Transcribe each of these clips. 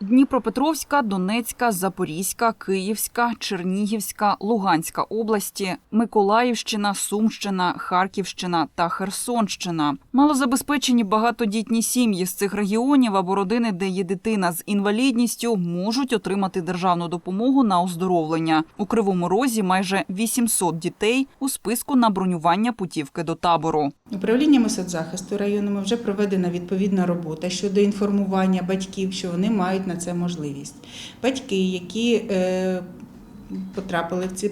Дніпропетровська, Донецька, Запорізька, Київська, Чернігівська, Луганська області, Миколаївщина, Сумщина, Харківщина та Херсонщина. Малозабезпечені багатодітні сім'ї з цих регіонів або родини, де є дитина з інвалідністю, можуть отримати державну допомогу на оздоровлення. У Кривому Розі майже 800 дітей у списку на бронювання путівки до табору. Управліннями соцзахисту районами вже проведена відповідна робота щодо інформування батьків, що вони мають на це можливість. Батьки, які е, потрапили в ці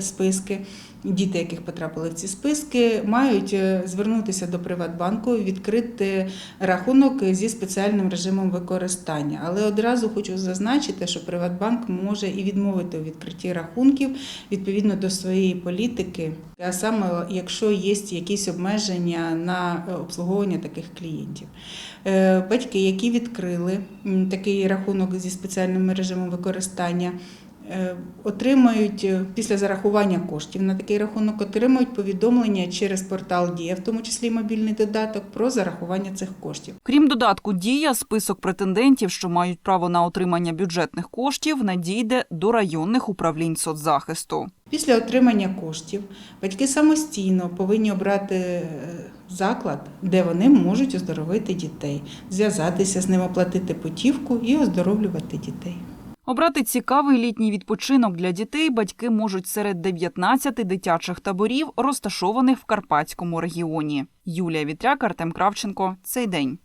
списки, діти, яких потрапили в ці списки, мають е, звернутися до Приватбанку, відкрити рахунок зі спеціальним режимом використання. Але одразу хочу зазначити, що Приватбанк може і відмовити у відкритті рахунків відповідно до своєї політики, а саме якщо є якісь обмеження на обслуговування таких клієнтів. Е, Батьки, які відкрили такий рахунок зі спеціальним режимом використання, отримають е, після зарахування коштів на такий рахунок, отримують повідомлення через портал Дія, в тому числі мобільний додаток, про зарахування цих коштів. Крім додатку Дія, список претендентів, що мають право на отримання бюджетних коштів, надійде до районних управлінь соцзахисту. Після отримання коштів батьки самостійно повинні обрати е, заклад, де вони можуть оздоровити дітей, зв'язатися з ним, оплатити путівку і оздоровлювати дітей. Обрати цікавий літній відпочинок для дітей батьки можуть серед 19 дитячих таборів, розташованих в Карпатському регіоні. Юлія Вітряк, Артем Кравченко. Цей день.